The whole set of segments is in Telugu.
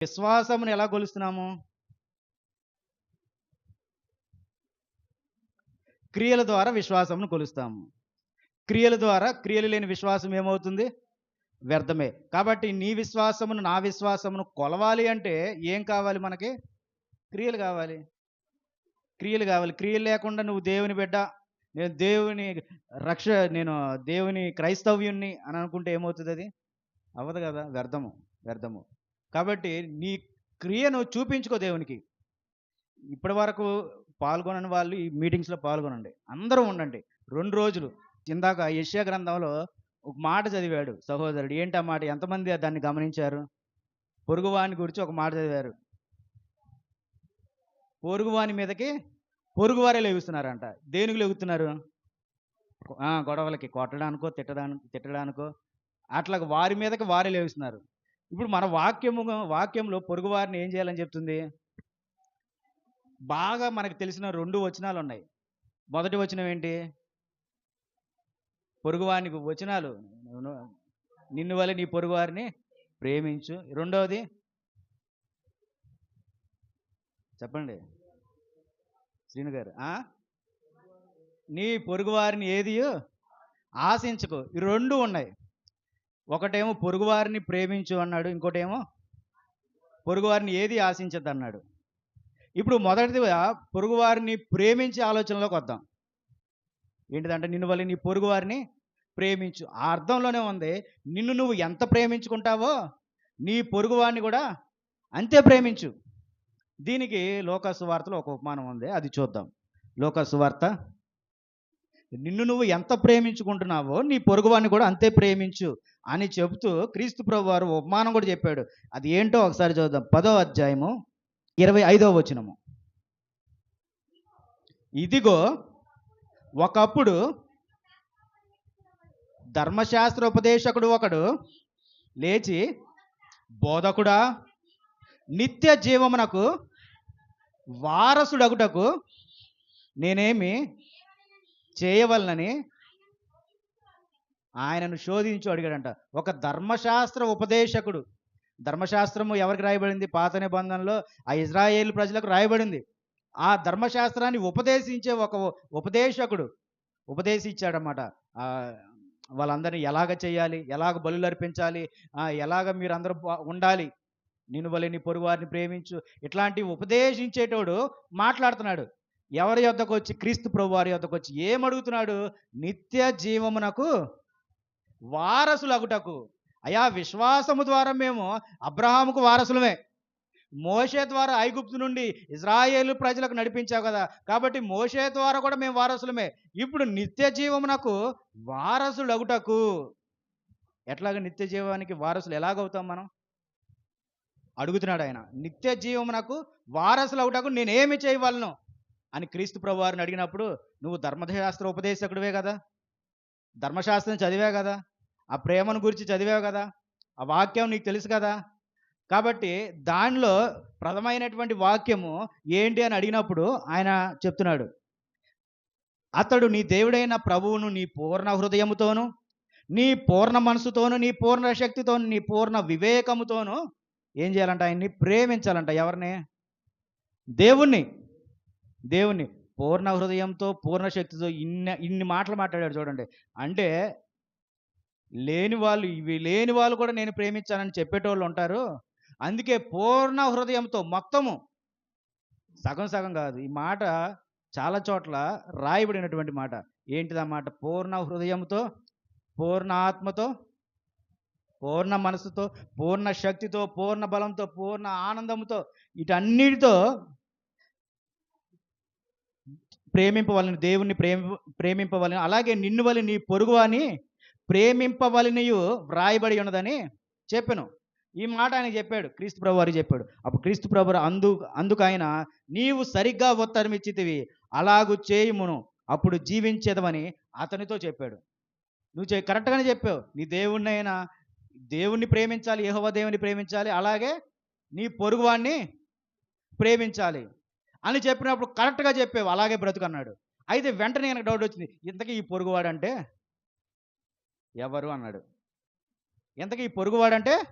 విశ్వాసమును ఎలా కొలుస్తున్నాము క్రియల ద్వారా విశ్వాసమును కొలుస్తాము క్రియల ద్వారా క్రియలు లేని విశ్వాసం ఏమవుతుంది? వ్యర్థమే. కాబట్టి నీ విశ్వాసమును నా విశ్వాసమును కొలవాలి అంటే ఏం కావాలి మనకి? క్రియలు కావాలి. క్రియలు కావాలి. క్రియలు లేకుండా నువ్వు దేవుని బిడ్డ నేను దేవుని రక్ష నేను దేవుని క్రైస్తవ్యుణ్ణి అని అనుకుంటే ఏమవుతుంది అది అవ్వదు కదా? వ్యర్థము. వ్యర్థము. కాబట్టి నీ క్రియను చూపించుకో దేవునికి. ఇప్పటి వరకు పాల్గొనని వాళ్ళు ఈ మీటింగ్స్లో పాల్గొనండి. అందరూ ఉండండి. రెండు రోజులు. ఇందాక యశ్యా గ్రంథంలో ఒక మాట చదివాడు సహోదరుడు. ఏంటి ఆ మాట? ఎంతమంది దాన్ని గమనించారు? పొరుగువాని గురించి ఒక మాట చదివారు. పొరుగువాని మీదకి పొరుగువారే లేగుస్తున్నారంట. దేనికి లేగుతున్నారు? ఆ, గొడవలకి. కొట్టడానికో తిట్టడానికి తిట్టడానికో. అట్లా వారి మీదకి వారే లేగుస్తున్నారు. ఇప్పుడు మన వాక్యము వాక్యంలో పొరుగువారిని ఏం చేయాలని చెప్తుంది? బాగా మనకు తెలిసిన రెండు వచనాలు ఉన్నాయి మొదటి వచనం ఏంటి? పొరుగువారిని వచనాలు. నిన్ను వల్ల నీ పొరుగువారిని ప్రేమించు. రెండవది? చెప్పండి. శ్రీను గారు నీ పొరుగువారిని ఏది ఆశించుకో. ఈ రెండు ఉన్నాయి. ఒకటేమో పొరుగువారిని ప్రేమించు అన్నాడు ఇంకోటేమో పొరుగువారిని ఏది ఆశించద్దు అన్నాడు. ఇప్పుడు మొదటిదిగా పొరుగువారిని ప్రేమించే ఆలోచనలోకి వద్దాం. ఏంటిదంటే నిన్ను వల్ల నీ పొరుగువారిని ప్రేమించు. ఆ అర్థంలోనే ఉంది నిన్ను నువ్వు ఎంత ప్రేమించుకుంటావో నీ పొరుగువారిని కూడా అంతే ప్రేమించు. దీనికి లోకసువార్తలో ఒక ఉపమానం ఉంది అది చూద్దాం. లోకసువార్త నిన్ను నువ్వు ఎంత ప్రేమించుకుంటున్నావో నీ పొరుగువాడిని కూడా అంతే ప్రేమించు. అని చెబుతూ క్రీస్తు ప్రభు వారు ఉపమానం కూడా చెప్పాడు. అది ఏంటో ఒకసారి చూద్దాం. పదో అధ్యాయము ఇరవై ఐదవ వచనము. ఇదిగో ఒకప్పుడు ధర్మశాస్త్ర ఉపదేశకుడు ఒకడు లేచి బోధకుడా నిత్య జీవమునకు వారసుడగుటకు నేనేమి చేయవలనని ఆయనను శోధించు అడిగాడంట. ఒక ధర్మశాస్త్ర ఉపదేశకుడు. ధర్మశాస్త్రము ఎవరికి రాయబడింది? పాత నిబంధనలో ఆ ఇజ్రాయేల్ ప్రజలకు రాయబడింది. ఆ ధర్మశాస్త్రాన్ని ఉపదేశించే ఒక ఉపదేశకుడు. ఉపదేశించాడనమాట వాళ్ళందరినీ ఎలాగ చేయాలి? ఎలాగ బలులు అర్పించాలి? ఎలాగ మీరు అందరూ ఉండాలి? నిన్ను వలె నీ ప్రేమించు. ఇట్లాంటి ఉపదేశించేటోడు మాట్లాడుతున్నాడు. ఎవరి యొద్దకు వచ్చి క్రీస్తు ప్రభు వారి యొద్దకు వచ్చి ఏమడుగుతున్నాడు? నిత్య జీవమునకు వారసులగుటకు. అయా విశ్వాసము ద్వారా మేము అబ్రహాముకు వారసులమే. మోషే ద్వారా ఐగుప్తు నుండి ఇజ్రాయేలు ప్రజలకు నడిపించావు కదా. కాబట్టి మోషే ద్వారా కూడా మేము వారసులమే. ఇప్పుడు నిత్య జీవమునకు వారసులగుటకు. ఎట్లాగ నిత్య జీవానికి వారసులు ఎలాగవుతాం మనం? అడుగుతున్నాడు ఆయన. నిత్య జీవమునకు వారసులు అవుటకు నేనేమి చేయవలను? అని క్రీస్తు ప్రభు వారిని అడిగినప్పుడు నువ్వు ధర్మశాస్త్ర ఉపదేశకుడివే కదా. ధర్మశాస్త్రం చదివే కదా ఆ ప్రేమను గురించి చదివావు కదా ఆ వాక్యం నీకు తెలుసు కదా. కాబట్టి దానిలో ప్రథమైనటువంటి వాక్యము ఏంటి అని అడిగినప్పుడు ఆయన చెప్తున్నాడు. అతడు నీ దేవుడైన ప్రభువును నీ పూర్ణ హృదయముతోను నీ పూర్ణ మనసుతోను నీ పూర్ణ శక్తితోను నీ పూర్ణ వివేకముతోను ఏం చేయాలంట ఆయన్ని? ప్రేమించాలంట. ఎవరిని? దేవుణ్ణి. దేవుణ్ణి. పూర్ణ హృదయంతో పూర్ణ శక్తితో ఇన్ని ఇన్ని మాటలు మాట్లాడాడు చూడండి. అంటే లేని వాళ్ళు ఇవి లేని వాళ్ళు కూడా నేను ప్రేమించానని చెప్పేటోళ్ళు ఉంటారు. అందుకే పూర్ణ హృదయంతో మొత్తము సగం సగం కాదు. ఈ మాట చాలా చోట్ల రాయబడినటువంటి మాట. ఏంటిది మాట? పూర్ణ హృదయంతో పూర్ణ ఆత్మతో పూర్ణ మనసుతో పూర్ణ శక్తితో పూర్ణ బలంతో పూర్ణ ఆనందంతో వీటన్నిటితో ప్రేమింపవలని దేవుణ్ణి ప్రేమి ప్రేమింపవలని అలాగే నిన్ను వలి నీ పొరుగు అని ప్రేమింపవలనియు వ్రాయబడి ఉన్నదని చెప్పాను. ఈ మాట ఆయన చెప్పాడు క్రీస్తు ప్రభు వారు చెప్పాడు. అప్పుడు క్రీస్తు ప్రభు అందు అందుకు నీవు సరిగ్గా ఉత్తరమిచ్చితివి అలాగు చేయుమును అప్పుడు జీవించేదమని అతనితో చెప్పాడు. నువ్వు చే కరెక్ట్గానే చెప్పావు. నీ దేవుణ్ణైనా దేవుణ్ణి ప్రేమించాలి యహోవ దేవుని ప్రేమించాలి అలాగే నీ పొరుగువాణ్ణి ప్రేమించాలి. అని చెప్పినప్పుడు కరెక్ట్గా చెప్పేవి. అలాగే బ్రతుకు అన్నాడు అయితే వెంటనే నాకు డౌట్ వచ్చింది ఇంతకీ ఈ పొరుగువాడంటే? ఎవరు? అన్నాడు. ఇంతకీ ఈ పొరుగువాడంటే?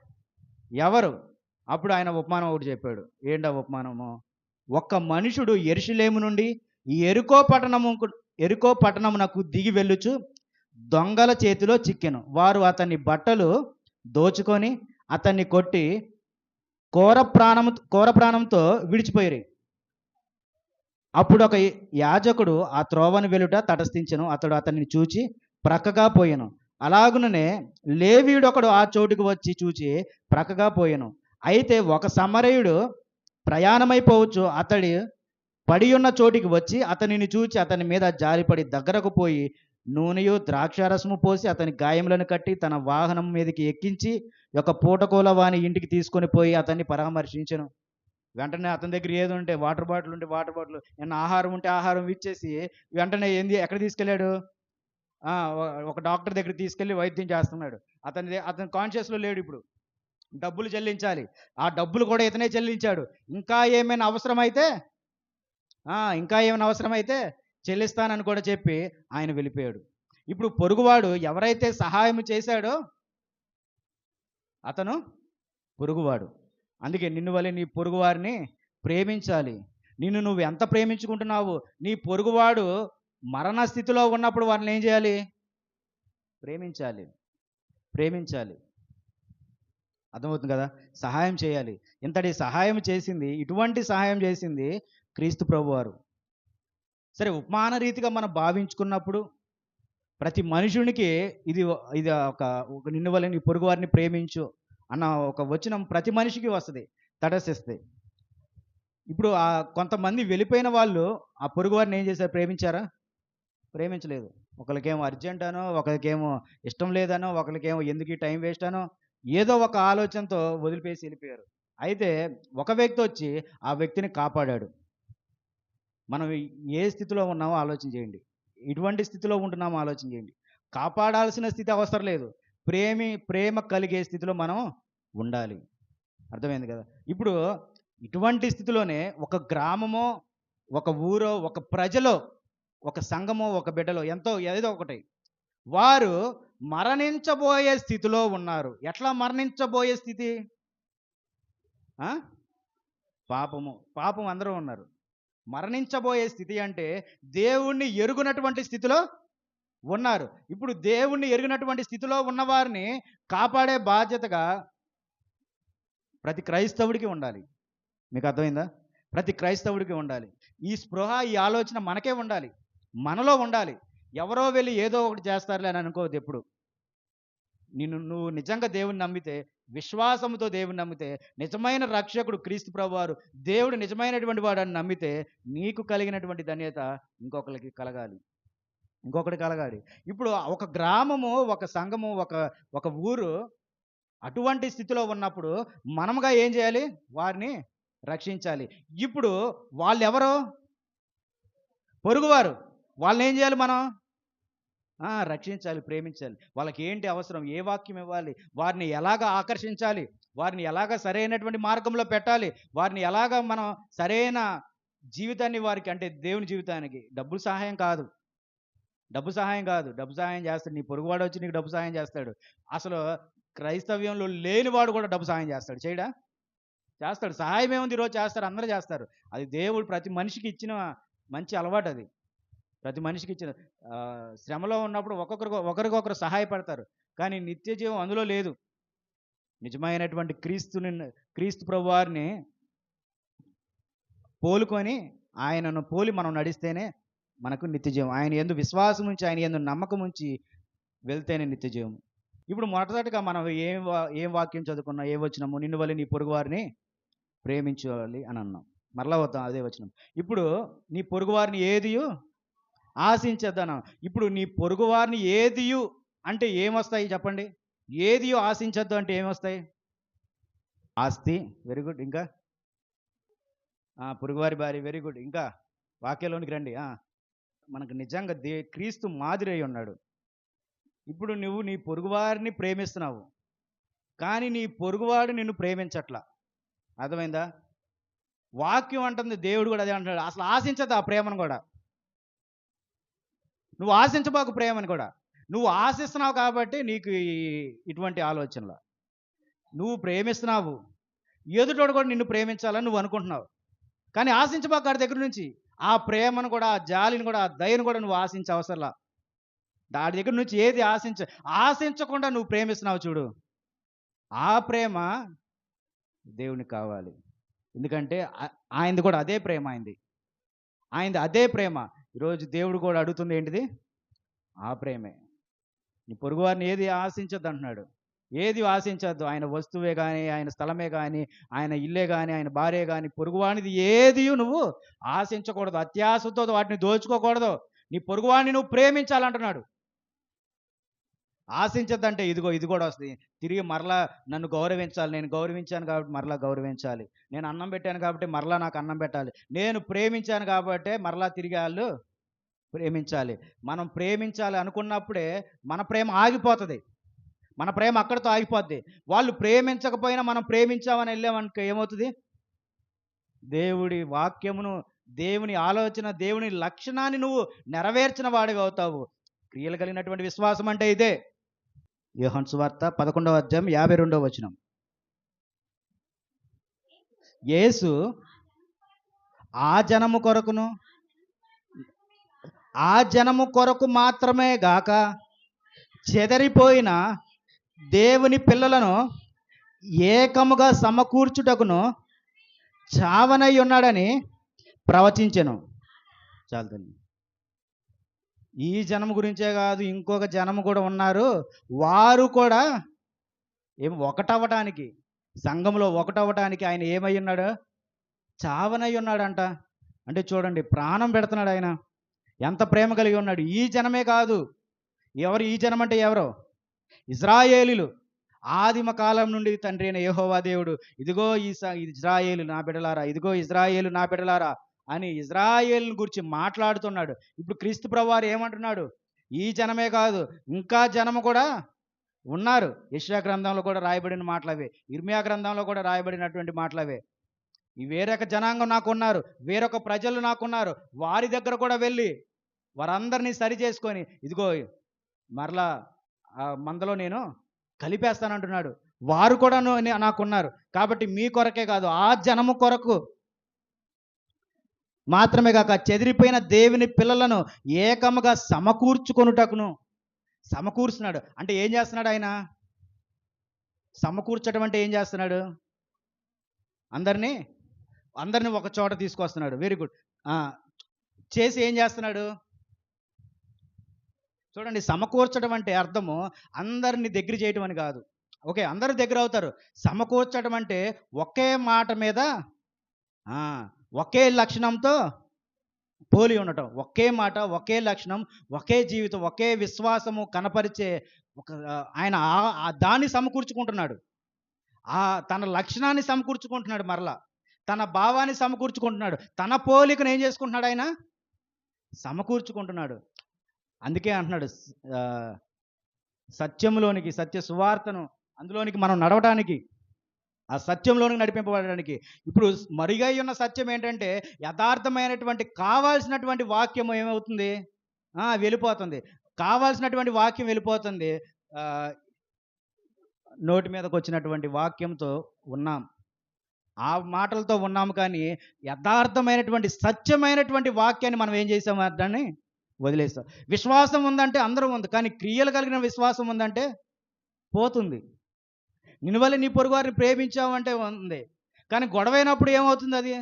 ఎవరు? అప్పుడు ఆయన ఉపమానం ఒకటి చెప్పాడు. ఏంటా ఉపమానము? ఒక్క మనుషుడు ఎరుషులేము నుండి ఈ ఎరుకో పట్టణము ఎరుకో పట్టణమునకు దిగి వెళ్ళుచు దొంగల చేతిలో చిక్కెను. వారు అతని బట్టలు దోచుకొని అతన్ని కొట్టి కోర ప్రాణము కోర ప్రాణంతో విడిచిపోయారు. అప్పుడు ఒక యాజకుడు ఆ త్రోవను వెలుట తటస్థించను అతడు అతన్ని చూచి ప్రక్కగా పోయాను. అలాగుననే లేవీయుడు ఒకడు ఆ చోటుకు వచ్చి చూచి ప్రక్కగా పోయాను. అయితే ఒక సమరయుడు ప్రయాణమైపోవచ్చు అతడి పడి ఉన్న చోటికి వచ్చి అతనిని చూచి అతని మీద జారిపడి దగ్గరకు పోయి నూనెయు ద్రాక్షారసము పోసి అతని గాయములను కట్టి తన వాహనం మీదకి ఎక్కించి ఒక పూటకోల వాని ఇంటికి తీసుకొని పోయి అతన్ని పరామర్శించను. వెంటనే అతని దగ్గర ఏది ఉంటే వాటర్ బాటిల్ ఉంటే వాటర్ బాటిల్ ఏమన్నా ఆహారం ఉంటే ఆహారం ఇచ్చేసి వెంటనే ఏంది ఎక్కడ తీసుకెళ్ళాడు? ఒక డాక్టర్ దగ్గర తీసుకెళ్ళి వైద్యం చేస్తున్నాడు. అతని అతని కాన్షియస్లో లేడు ఇప్పుడు. డబ్బులు చెల్లించాలి. ఆ డబ్బులు కూడా ఇతనే చెల్లించాడు. ఇంకా ఏమైనా అవసరమైతే ఇంకా ఏమైనా అవసరమైతే చెల్లిస్తానని కూడా చెప్పి ఆయన వెళ్ళిపోయాడు. ఇప్పుడు పొరుగువాడు ఎవరైతే సహాయం చేశాడో అతను పొరుగువాడు. అందుకే నిన్ను వలె నీ పొరుగువారిని ప్రేమించాలి. నిన్ను నువ్వు ఎంత ప్రేమించుకుంటున్నావు నీ పొరుగువాడు మరణ స్థితిలో ఉన్నప్పుడు వారిని ఏం చేయాలి? ప్రేమించాలి. ప్రేమించాలి. అర్థమవుతుంది కదా? సహాయం చేయాలి. ఇంతటి సహాయం చేసింది ఇటువంటి సహాయం చేసింది క్రీస్తు ప్రభువారు. సరే ఉపమాన రీతిగా మనం భావించుకున్నప్పుడు ప్రతి మనుషునికి ఇది ఇది ఒక నిన్ను వల్ల నీ పొరుగు వారిని ప్రేమించు. అన్న ఒక వచనం ప్రతి మనిషికి వస్తుంది తటస్థిస్తే ఇప్పుడు ఆ కొంతమంది వెళ్ళిపోయిన వాళ్ళు ఆ పొరుగు వారిని ఏం చేశారు? ప్రేమించారా? ప్రేమించలేదు. ఒకరికేమో అర్జెంట్ అనో ఒకరికేమో ఇష్టం లేదనో ఒకరికేమో ఎందుకు ఈ టైం వేస్ట్ అనో ఏదో ఒక ఆలోచనతో వదిలిపేసి వెళ్ళిపోయారు. అయితే ఒక వ్యక్తి వచ్చి ఆ వ్యక్తిని కాపాడాడు. మనం ఏ స్థితిలో ఉన్నామో ఆలోచన చేయండి. ఇటువంటి స్థితిలో ఉంటున్నామో ఆలోచన చేయండి. కాపాడాల్సిన స్థితి అవసరం లేదు. ప్రేమి ప్రేమ కలిగే స్థితిలో మనం ఉండాలి. అర్థమైంది కదా? ఇప్పుడు ఇటువంటి స్థితిలోనే ఒక గ్రామమో ఒక ఊరో ఒక ప్రజలో ఒక సంఘమో ఒక బిడ్డలో ఎంతో ఏదో ఒకటి. వారు మరణించబోయే స్థితిలో ఉన్నారు. ఎట్లా మరణించబోయే స్థితి? పాపము. పాపం అందరూ ఉన్నారు. మరణించబోయే స్థితి అంటే దేవుణ్ణి ఎరుగునటువంటి స్థితిలో ఉన్నారు. ఇప్పుడు దేవుణ్ణి ఎరిగినటువంటి స్థితిలో ఉన్నవారిని కాపాడే బాధ్యతగా ప్రతి క్రైస్తవుడికి ఉండాలి. మీకు అర్థమైందా? ప్రతి క్రైస్తవుడికి ఉండాలి. ఈ స్పృహ ఈ ఆలోచన మనకే ఉండాలి. మనలో ఉండాలి. ఎవరో వెళ్ళి ఏదో ఒకటి చేస్తారులే అని అనుకోవద్దు ఎప్పుడు. నిన్ను నువ్వు నిజంగా దేవుని నమ్మితే విశ్వాసముతో దేవుని నమ్మితే నిజమైన రక్షకుడు క్రీస్తు ప్రభువారు దేవుడు నిజమైనటువంటి వాడు అని నమ్మితే నీకు కలిగినటువంటి ధన్యత ఇంకొకరికి కలగాలి. ఇంకొకటి కలగాలి. ఇప్పుడు ఒక గ్రామము ఒక సంఘము ఒక ఒక ఊరు అటువంటి స్థితిలో ఉన్నప్పుడు మనముగా ఏం చేయాలి? వారిని రక్షించాలి. ఇప్పుడు వాళ్ళు ఎవరు పొరుగువారు. వాళ్ళని ఏం చేయాలి మనం? రక్షించాలి ప్రేమించాలి. వాళ్ళకి ఏంటి అవసరం? ఏ వాక్యం ఇవ్వాలి? వారిని ఎలాగ ఆకర్షించాలి? వారిని ఎలాగ సరైనటువంటి మార్గంలో పెట్టాలి? వారిని ఎలాగ మనం సరైన జీవితాన్ని వారికి అంటే దేవుని జీవితానికి డబ్బులు సహాయం కాదు. డబ్బు సహాయం కాదు. డబ్బు సహాయం చేస్తాడు. నీ పొరుగువాడు వచ్చి నీకు డబ్బు సహాయం చేస్తాడు. అసలు క్రైస్తవ్యంలో లేనివాడు కూడా డబ్బు సహాయం చేస్తాడు. చేయడా? చేస్తాడు. సహాయం ఏముంది? ఈరోజు చేస్తారు. అందరూ చేస్తారు. అది దేవుడు ప్రతి మనిషికి ఇచ్చిన మంచి అలవాటు అది. ప్రతి మనిషికి ఇచ్చిన శ్రమలో ఉన్నప్పుడు ఒక్కొక్కరు ఒకరికొకరు సహాయపడతారు. కానీ నిత్య జీవం అందులో లేదు. నిజమైనటువంటి క్రీస్తుని క్రీస్తు ప్రభు వారిని పోలుకొని ఆయనను పోలి మనం నడిస్తేనే మనకు నిత్యజీవం. ఆయన ఎందు విశ్వాసం ఉంచి ఆయన ఎందు నమ్మకం ఉంచి వెళ్తేనే నిత్యజీవం. ఇప్పుడు మొదటగా మనం ఏం వా- ఏం వాక్యం చదువుకున్నా ఏ వచ్చినాము నిన్ను వల్ల నీ పొరుగువారిని ప్రేమించాలి అని అన్నాం. మరలా వద్దాం అదే వచ్చినాం ఇప్పుడు నీ పొరుగువారిని ఏదియు? ఆశించద్దన్నాం. ఇప్పుడు నీ పొరుగువారిని ఏదియు అంటే ఏమొస్తాయి చెప్పండి? ఏదియో ఆశించద్దు అంటే ఏమొస్తాయి? ఆస్తి వెరీ గుడ్ ఇంకా? పొరుగువారి భార్య వెరీ గుడ్ ఇంకా? వాక్యంలోనికి రండి. ఆ. మనకు నిజంగా దే క్రీస్తు మాదిరి అయి ఉన్నాడు. ఇప్పుడు నువ్వు నీ పొరుగువారిని ప్రేమిస్తున్నావు. కానీ నీ పొరుగువాడు నిన్ను ప్రేమించట్లా. అర్థమైందా? వాక్యం అంటుంది దేవుడు కూడా అదే అంటున్నాడు. అసలు ఆశించదు ఆ ప్రేమను కూడా. నువ్వు ఆశించబాకు ప్రేమని కూడా. నువ్వు ఆశిస్తున్నావు కాబట్టి నీకు ఇటువంటి ఆలోచనలు. నువ్వు ప్రేమిస్తున్నావు. ఎదుటోడు కూడా నిన్ను ప్రేమించాలని నువ్వు అనుకుంటున్నావు. కానీ ఆశించబాకు వాడి దగ్గర నుంచి ఆ ప్రేమను కూడా ఆ జాలిని కూడా ఆ దయను కూడా నువ్వు ఆశించే అవసరంలా. దాడి దగ్గర నుంచి ఏది ఆశించ ఆశించకుండా నువ్వు ప్రేమిస్తున్నావు చూడు. ఆ ప్రేమ దేవునికి కావాలి. ఎందుకంటే ఆయనది కూడా అదే ప్రేమ ఆయనది. ఆయనది అదే ప్రేమ. ఈరోజు దేవుడు కూడా అడుగుతుంది ఏంటిది? ఆ ప్రేమే. నీ పొరుగువారిని ఏది ఆశించద్దు అంటున్నాడు ఏది ఆశించద్దు. ఆయన వస్తువే కానీ ఆయన స్థలమే కానీ ఆయన ఇల్లే కానీ ఆయన భార్య కానీ పొరుగువానిది ఏది నువ్వు ఆశించకూడదు. అత్యాశతో వాటిని దోచుకోకూడదు. నీ పొరుగువాణ్ణి నువ్వు ప్రేమించాలంటున్నాడు. ఆశించద్దంటే ఇదిగో ఇది కూడా వస్తుంది. తిరిగి మరలా నన్ను గౌరవించాలి. నేను గౌరవించాను కాబట్టి మరలా గౌరవించాలి. నేను అన్నం పెట్టాను కాబట్టి మరలా నాకు అన్నం పెట్టాలి. నేను ప్రేమించాను కాబట్టి మరలా తిరిగి వాళ్ళు ప్రేమించాలి. మనం ప్రేమించాలి అనుకున్నప్పుడే మన ప్రేమ ఆగిపోతుంది. మన ప్రేమ అక్కడితో ఆగిపోద్ది. వాళ్ళు ప్రేమించకపోయినా మనం ప్రేమించామని వెళ్ళామనుకో ఏమవుతుంది? దేవుడి వాక్యమును దేవుని ఆలోచన దేవుని లక్షణాన్ని నువ్వు నెరవేర్చిన వాడివి అవుతావు. క్రియలు కలిగినటువంటి విశ్వాసం అంటే ఇదే. యోహన్ సువార్త పదకొండవ అధ్యాయం యాభై రెండవ వచనం. యేసు ఆ జనము కొరకును ఆ జనము కొరకు మాత్రమే గాక చెదరిపోయిన దేవుని పిల్లలను ఏకముగా సమకూర్చుటకును చావనై ఉన్నాడని ప్రవచించను. చాలు ఈ జనం గురించే కాదు ఇంకొక జనం కూడా ఉన్నారు. వారు కూడా ఏం ఒకటవ్వటానికి సంఘంలో ఒకటవ్వటానికి ఆయన ఏమై ఉన్నాడు? చావనై ఉన్నాడంట. అంటే చూడండి ప్రాణం పెడుతున్నాడు ఆయన. ఎంత ప్రేమ కలిగి ఉన్నాడు. ఈ జనమే కాదు. ఎవరు? ఈ జనం అంటే ఎవరో? ఇజ్రాయేలీలు ఆదిమ కాలం నుండి తండ్రి అయిన యహోవా దేవుడు ఇదిగో ఈ స- ఇజ్రాయేలు నా బిడలారా ఇదిగో ఇజ్రాయేలు నా బిడ్డలారా అని ఇజ్రాయేల్ని గురించి మాట్లాడుతున్నాడు. ఇప్పుడు క్రీస్తు ప్రభువారు ఏమంటున్నాడు? ఈ జనమే కాదు ఇంకా జనము కూడా ఉన్నారు. యశ్యా గ్రంథంలో కూడా రాయబడిన మాటలవే ఇర్మియా గ్రంథంలో కూడా రాయబడినటువంటి మాటలవే. ఈ వేరొక జనాంగం నాకున్నారు వేరొక ప్రజలు నాకున్నారు వారి దగ్గర కూడా వెళ్ళి వారందరినీ సరి చేసుకొని ఇదిగో మరలా మందలో నేను కలిపేస్తానంటున్నాడు. వారు కూడా నాకున్నారు. కాబట్టి మీ కొరకే కాదు ఆ జనము కొరకు మాత్రమే కాక చెదిరిపోయిన దేవుని పిల్లలను ఏకముగా సమకూర్చుకొనుటకును సమకూర్చున్నాడు. అంటే ఏం చేస్తున్నాడు ఆయన? సమకూర్చడం అంటే ఏం చేస్తున్నాడు? అందరినీ అందరిని ఒక చోట తీసుకొస్తున్నాడు. వెరీ గుడ్ చేసి ఏం చేస్తున్నాడు? చూడండి సమకూర్చడం అంటే అర్థము అందరిని దగ్గర చేయటం అని కాదు. ఓకే అందరు దగ్గర అవుతారు. సమకూర్చడం అంటే ఒకే మాట మీద ఒకే లక్షణంతో పోలి ఉండటం. ఒకే మాట ఒకే లక్షణం ఒకే జీవితం ఒకే విశ్వాసము కనపరిచే ఒక ఆయన దాన్ని సమకూర్చుకుంటున్నాడు. ఆ తన లక్షణాన్ని సమకూర్చుకుంటున్నాడు మరలా. తన భావాన్ని సమకూర్చుకుంటున్నాడు. తన పోలికను ఏం చేసుకుంటున్నాడు ఆయన? సమకూర్చుకుంటున్నాడు. అందుకే అంటున్నాడు సత్యంలోనికి సత్య సువార్తను అందులోనికి మనం నడవడానికి ఆ సత్యంలోనికి నడిపింపబడడానికి. ఇప్పుడు మరుగై ఉన్న సత్యం ఏంటంటే యథార్థమైనటువంటి కావాల్సినటువంటి వాక్యం ఏమవుతుంది? వెళ్ళిపోతుంది. కావాల్సినటువంటి వాక్యం వెళ్ళిపోతుంది. నోటి మీదకు వచ్చినటువంటి వాక్యంతో ఉన్నాం. ఆ మాటలతో ఉన్నాము కానీ యథార్థమైనటువంటి సత్యమైనటువంటి వాక్యాన్ని మనం ఏం చేసాము? దాన్ని వదిలేస్తాం. విశ్వాసం ఉందంటే అందరూ ఉంది కానీ క్రియలు కలిగిన విశ్వాసం ఉందంటే పోతుంది. నిన్ను వల్ల నీ పొరుగువారిని ప్రేమించావంటే ఉంది కానీ గొడవైనప్పుడు ఏమవుతుంది అది?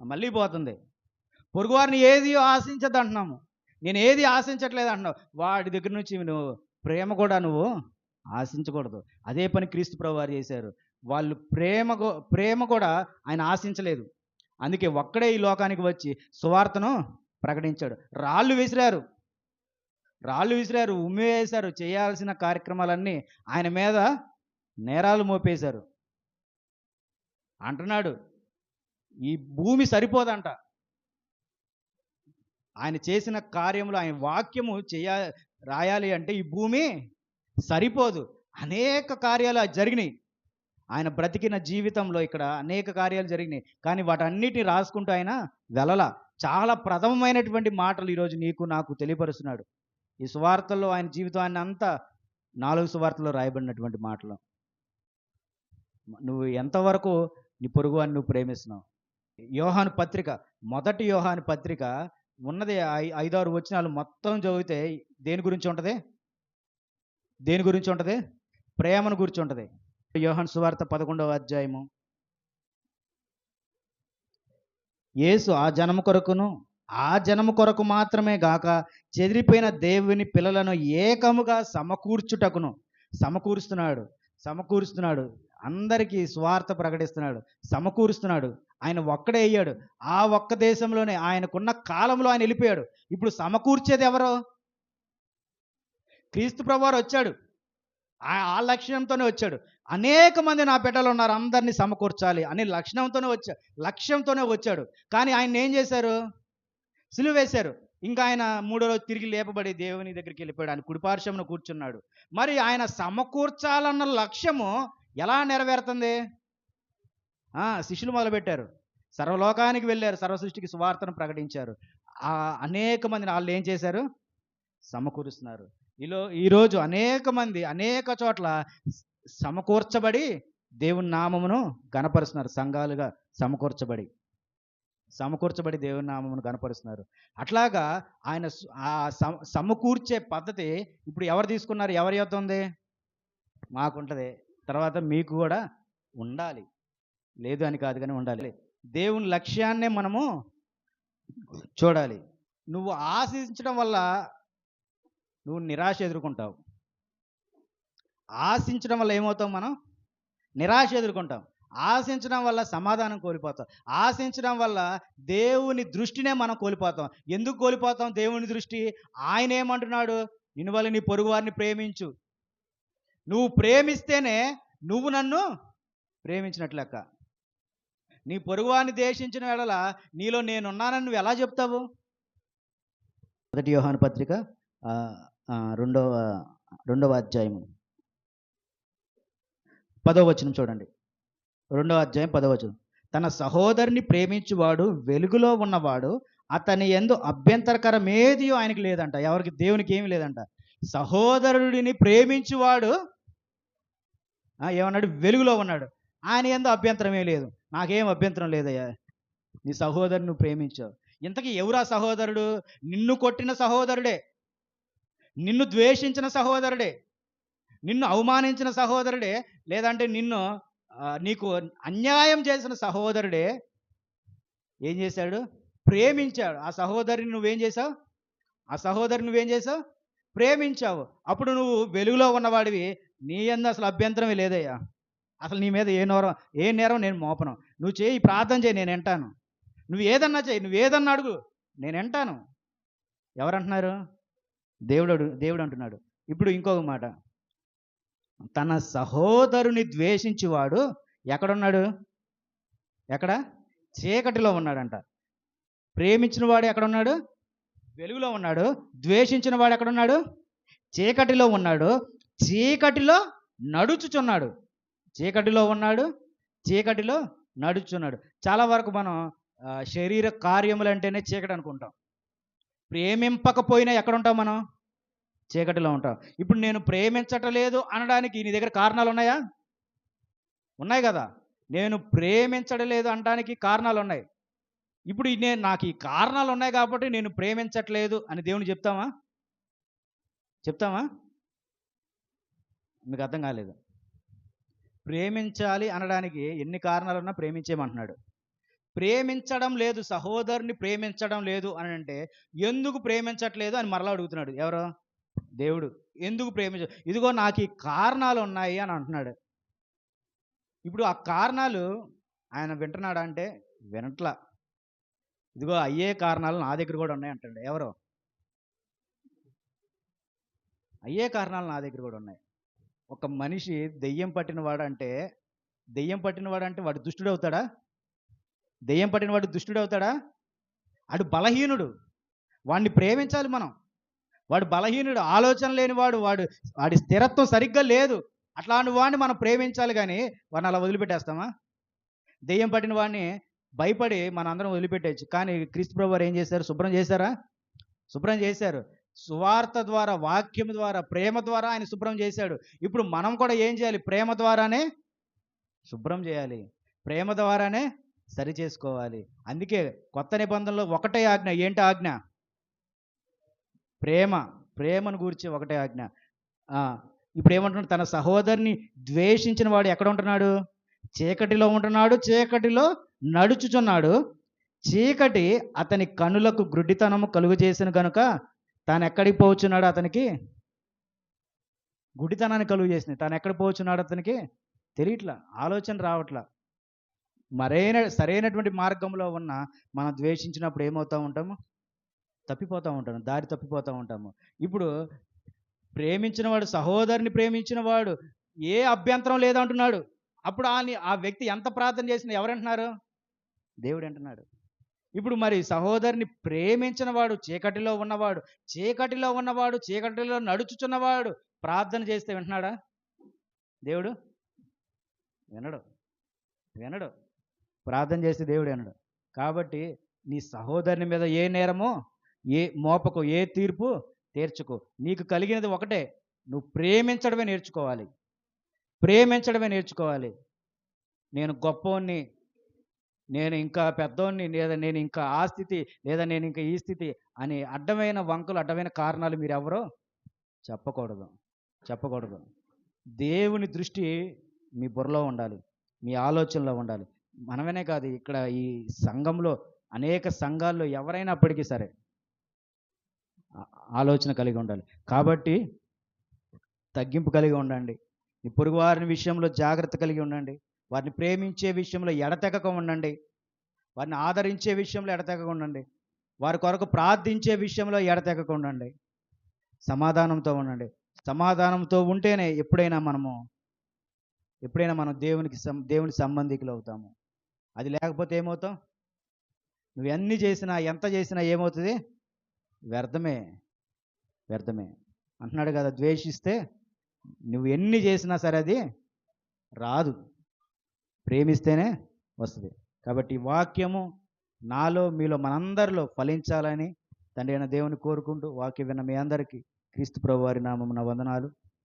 మళ్ళీ పోతుంది. పొరుగువారిని ఏది ఆశించద్దు అంటున్నాము. నేను ఏది ఆశించట్లేదు అంటున్నావు. వాడి దగ్గర నుంచి నువ్వు ప్రేమ కూడా నువ్వు ఆశించకూడదు. అదే పని క్రీస్తు ప్రభువారు చేశారు. వాళ్ళు ప్రేమ ప్రేమ కూడా ఆయన ఆశించలేదు. అందుకే ఒక్కడే ఈ లోకానికి వచ్చి సువార్తను ప్రకటించాడు. రాళ్ళు విసిరారు. రాళ్ళు విసిరారు ఉమ్మి వేశారు. చేయాల్సిన కార్యక్రమాలన్నీ ఆయన మీద నేరాలు మోపేశారు. అంటున్నాడు ఈ భూమి సరిపోదంట. ఆయన చేసిన కార్యములు ఆయన వాక్యము చేయ రాయాలి అంటే ఈ భూమి సరిపోదు. అనేక కార్యాలు జరిగినాయి. ఆయన బ్రతికిన జీవితంలో ఇక్కడ అనేక కార్యాలు జరిగినాయి. కానీ వాటన్నిటిని రాసుకుంటూ ఆయన వెళ్ళలా. చాలా ప్రథమమైనటువంటి మాటలు ఈరోజు నీకు నాకు తెలియపరుస్తున్నాడు. ఈ సువార్తల్లో ఆయన జీవితాన్ని అంతా నాలుగు సువార్తల్లో రాయబడినటువంటి మాటలు. నువ్వు ఎంతవరకు నీ పొరుగు అని నువ్వు ప్రేమిస్తున్నావు? యోహాను పత్రిక మొదటి యోహాను పత్రిక ఉన్నది ఐ- ఐదారు వచనాలు మొత్తం చదివితే దేని గురించి ఉంటుంది? దేని గురించి ఉంటుంది? ప్రేమను గురించి ఉంటుంది. యోహాన్ సువార్త పదకొండవ అధ్యాయము. యేసు ఆ జనము కొరకును ఆ జనము కొరకు మాత్రమే గాక చెదిరిపోయిన దేవుని పిల్లలను ఏకముగా సమకూర్చుటకును సమకూరుస్తున్నాడు సమకూరుస్తున్నాడు. అందరికీ స్వార్థ ప్రకటిస్తున్నాడు సమకూరుస్తున్నాడు. ఆయన ఒక్కడే అయ్యాడు. ఆ ఒక్క దేశంలోనే ఆయనకున్న కాలంలో ఆయన వెళ్ళిపోయాడు. ఇప్పుడు సమకూర్చేది ఎవరో? క్రీస్తు ప్రభువారు వచ్చాడు. ఆ- ఆ లక్ష్యంతోనే వచ్చాడు. అనేక మంది నా బిడ్డలు ఉన్నారు అందరినీ సమకూర్చాలి అనే లక్షణంతోనే వచ్చా లక్ష్యంతోనే వచ్చాడు. కానీ ఆయన ఏం చేశారు? సిలువ వేశారు. ఇంకా ఆయన మూడో రోజు తిరిగి లేపబడి దేవుని దగ్గరికి వెళ్ళిపోయాడు. ఆయన కుడిపార్శ్వమును కూర్చున్నాడు. మరి ఆయన సమకూర్చాలన్న లక్ష్యము ఎలా నెరవేరుతుంది? ఆ, శిష్యులు మొదలుపెట్టారు. సర్వలోకానికి వెళ్ళారు. సర్వ సృష్టికి సువార్తను ప్రకటించారు. ఆ అనేక మందిని వాళ్ళు ఏం చేశారు? సమకూరుస్తున్నారు. ఈలో ఈరోజు అనేక మంది అనేక చోట్ల సమకూర్చబడి దేవుని నామమును గనపరుస్తున్నారు సంఘాలుగా సమకూర్చబడి. సమకూర్చబడి దేవుని నామమును గనపరుస్తున్నారు అట్లాగా ఆయన ఆ సమ- సమకూర్చే పద్ధతి ఇప్పుడు ఎవరు తీసుకున్నారు? ఎవరి యొద్ద ఉంది? మాకుంటుంది. తర్వాత మీకు కూడా ఉండాలి. లేదు అని కాదు కానీ ఉండాలి. దేవుని లక్ష్యాన్నే మనము చూడాలి. నువ్వు ఆశించడం వల్ల నువ్వు నిరాశ ఎదుర్కొంటావు. ఆశించడం వల్ల ఏమవుతాం మనం? నిరాశ ఎదుర్కొంటాం. ఆశించడం వల్ల సమాధానం కోల్పోతాం. ఆశించడం వల్ల దేవుని దృష్టినే మనం కోల్పోతాం. ఎందుకు కోల్పోతాం దేవుని దృష్టి? ఆయన ఏమంటున్నాడు? నిన్ను వల్ల నీ పొరుగువారిని ప్రేమించు. నువ్వు ప్రేమిస్తేనే నువ్వు నన్ను ప్రేమించినట్లు లెక్క. నీ పొరుగువారిని దేశించిన వేళ నీలో నేనున్నానని నువ్వు ఎలా చెప్తావు? మొదటి యోహాను పత్రిక రెండవ రెండవ అధ్యాయము. పదవ వచనం చూడండి. రెండవ అధ్యాయం పదవ వచనం. తన సహోదరుని ప్రేమించువాడు వెలుగులో ఉన్నవాడు అతని ఎందు అభ్యంతరకరమేది ఆయనకి లేదంట. ఎవరికి? దేవునికి ఏమి లేదంట. సహోదరుడిని ప్రేమించువాడు ఏమన్నాడు? వెలుగులో ఉన్నాడు. ఆయన ఎందు అభ్యంతరమే లేదు. నాకేం అభ్యంతరం లేదయ్యా. నీ సహోదరుని ప్రేమించావు. ఇంతకీ ఎవరా సహోదరుడు? నిన్ను కొట్టిన సహోదరుడే. నిన్ను ద్వేషించిన సహోదరుడే నిన్ను అవమానించిన సహోదరుడే లేదంటే నిన్ను నీకు అన్యాయం చేసిన సహోదరుడే ఏం చేశాడు? ప్రేమించాడు. ఆ సహోదరిని నువ్వేం చేసావు ఆ సహోదరిని నువ్వేం చేసావు ప్రేమించావు. అప్పుడు నువ్వు వెలుగులో ఉన్నవాడివి. నీ అందు అసలు అభ్యంతరమే లేదయ్యా. అసలు నీ మీద ఏ నేరం ఏ నేరం నేను మోపను. నువ్వు చేయి ప్రార్థన చేయి నేను వింటాను. నువ్వు ఏదన్నా చేయి నువ్వు ఏదన్నా అడుగు నేను వింటాను. ఎవరంటున్నారు? దేవుడు దేవుడు అంటున్నాడు ఇప్పుడు ఇంకొక మాట. తన సహోదరుని ద్వేషించేవాడు ఎక్కడున్నాడు? ఎక్కడ? చీకటిలో ఉన్నాడంట. ప్రేమించిన వాడు ఎక్కడున్నాడు? వెలుగులో ఉన్నాడు. ద్వేషించిన వాడు ఎక్కడున్నాడు? చీకటిలో ఉన్నాడు. చీకటిలో నడుచుచున్నాడు. చీకటిలో ఉన్నాడు. చీకటిలో నడుచున్నాడు చాలా వరకు మనం శరీర కార్యములు అంటేనే చీకటి అనుకుంటాం. ప్రేమింపకపోయినా ఎక్కడ ఉంటాం మనం? చీకటిలో ఉంటాం ఇప్పుడు నేను ప్రేమించటలేదు అనడానికి నీ దగ్గర కారణాలు ఉన్నాయా ఉన్నాయి కదా. నేను ప్రేమించడలేదు అనడానికి కారణాలు ఉన్నాయి ఇప్పుడు నేను నాకు ఈ కారణాలు ఉన్నాయి కాబట్టి నేను ప్రేమించట్లేదు అని దేవుని చెప్తామా చెప్తామా మీకు అర్థం కాలేదు. ప్రేమించాలి అనడానికి ఎన్ని కారణాలున్నా ప్రేమించేమంటున్నాడు ప్రేమించడం లేదు సహోదరుని ప్రేమించడం లేదు అని అంటే ఎందుకు ప్రేమించట్లేదు అని మరలా అడుగుతున్నాడు. ఎవరు? దేవుడు ఎందుకు ప్రేమించ ఇదిగో నాకు ఈ కారణాలు ఉన్నాయి అని అంటున్నాడు. ఇప్పుడు ఆ కారణాలు ఆయన వింటున్నాడా అంటే వినట్లా. ఇదిగో అయ్యే కారణాలు నా దగ్గర కూడా ఉన్నాయి అంటాడు. ఎవరు? అయ్యే కారణాలు నా దగ్గర కూడా ఉన్నాయి. ఒక మనిషి దెయ్యం పట్టినవాడు అంటే దెయ్యం పట్టినవాడు అంటే వాడు దుష్టుడు అవుతాడా? దెయ్యం పట్టినవాడు దుష్టుడు అవుతాడా? వాడు బలహీనుడు. వాడిని ప్రేమించాలి మనం. వాడు బలహీనుడు ఆలోచన లేనివాడు వాడు వాడి స్థిరత్వం సరిగ్గా లేదు. అట్లాంటి వాడిని మనం ప్రేమించాలి కానీ వాడిని అలా వదిలిపెట్టేస్తామా? దెయ్యం పట్టిన వాడిని భయపడి మన అందరం వదిలిపెట్టేయచ్చు. కానీ క్రీస్తు ప్రభువారు ఏం చేశారు? శుభ్రం చేశారా? శుభ్రం చేశారు. సువార్త ద్వారా వాక్యం ద్వారా ప్రేమ ద్వారా ఆయన శుభ్రం చేశాడు. ఇప్పుడు మనం కూడా ఏం చేయాలి? ప్రేమ ద్వారానే శుభ్రం చేయాలి. ప్రేమ ద్వారానే సరి చేసుకోవాలి. అందుకే కొత్త నిబంధనలో ఒకటే ఆజ్ఞ. ఏంటి ఆజ్ఞ? ప్రేమ ప్రేమను గురించి ఒకటే ఆజ్ఞ. ఇప్పుడు ఏమంటున్నాడు తన సహోదరిని ద్వేషించిన వాడు ఎక్కడ ఉంటున్నాడు? చీకటిలో ఉంటున్నాడు చీకటిలో నడుచుచున్నాడు. చీకటి అతని కనులకు గుడ్డితనము కలుగు చేసిన కనుక తాను ఎక్కడికి పోవచ్చున్నాడు అతనికి? గుడితనాన్ని కలుగు చేసింది. తాను ఎక్కడ పోవచ్చున్నాడు అతనికి? తెలియట్లా ఆలోచన రావట్లా. మరైన సరైనటువంటి మార్గంలో ఉన్న మనం ద్వేషించినప్పుడు ఏమవుతూ ఉంటాము? తప్పిపోతూ ఉంటాము దారి తప్పిపోతూ ఉంటాము. ఇప్పుడు ప్రేమించినవాడు సహోదరుని ప్రేమించినవాడు ఏ అభ్యంతరం లేదంటున్నాడు. అప్పుడు ఆ ఆ వ్యక్తి ఎంత ప్రార్థన చేసినా ఎవరంటున్నారు? దేవుడు అంటున్నాడు ఇప్పుడు మరి సహోదరుని ప్రేమించిన వాడు చీకటిలో ఉన్నవాడు చీకటిలో ఉన్నవాడు చీకటిలో నడుచుచున్నవాడు ప్రార్థన చేస్తే వింటున్నాడా? దేవుడు వినడు వినడు. ప్రార్థన చేస్తే దేవుడు వినడు. కాబట్టి నీ సహోదరుని మీద ఏ నేరమో ఏ మోపకు ఏ తీర్పు తీర్చుకో. నీకు కలిగినది ఒకటే. నువ్వు ప్రేమించడమే నేర్చుకోవాలి. ప్రేమించడమే నేర్చుకోవాలి. నేను గొప్పవాణ్ణి నేను ఇంకా పెద్దోడిని లేదా నేను ఇంకా ఆ స్థితి లేదా నేను ఇంకా ఈ స్థితి అని అడ్డమైన వంకలు అడ్డమైన కారణాలు మీరు ఎవరో చెప్పకూడదు. చెప్పకూడదు. దేవుని దృష్టి మీ బుర్రలో ఉండాలి. మీ ఆలోచనలో ఉండాలి. మనమనే కాదు ఇక్కడ ఈ సంఘంలో అనేక సంఘాల్లో ఎవరైనప్పటికీ సరే ఆలోచన కలిగి ఉండాలి. కాబట్టి తగ్గింపు కలిగి ఉండండి. ఈ పొరుగు వారిని విషయంలో జాగ్రత్త కలిగి ఉండండి. వారిని ప్రేమించే విషయంలో ఎడతెగక ఉండండి. వారిని ఆదరించే విషయంలో ఎడతెగక ఉండండి. వారి కొరకు ప్రార్థించే విషయంలో ఎడతెగక ఉండండి. సమాధానంతో ఉండండి. సమాధానంతో ఉంటేనే ఎప్పుడైనా మనము ఎప్పుడైనా మనం దేవునికి సం దేవుని సంబంధికులు అవుతాము. అది లేకపోతే ఏమవుతాం? నువ్వు ఎన్ని చేసినా ఎంత చేసినా ఏమవుతుంది? వ్యర్థమే వ్యర్థమే. అంటున్నాడు కదా ద్వేషిస్తే నువ్వు ఎన్ని చేసినా సరే అది రాదు. ప్రేమిస్తేనే వస్తుంది. కాబట్టి వాక్యము నాలో మీలో మనందరిలో ఫలించాలని తండ్రి అయిన దేవుని కోరుకుంటూ వాక్యం విన్న మీ అందరికీ క్రీస్తు ప్రభు వారి నామమున వందనాలు.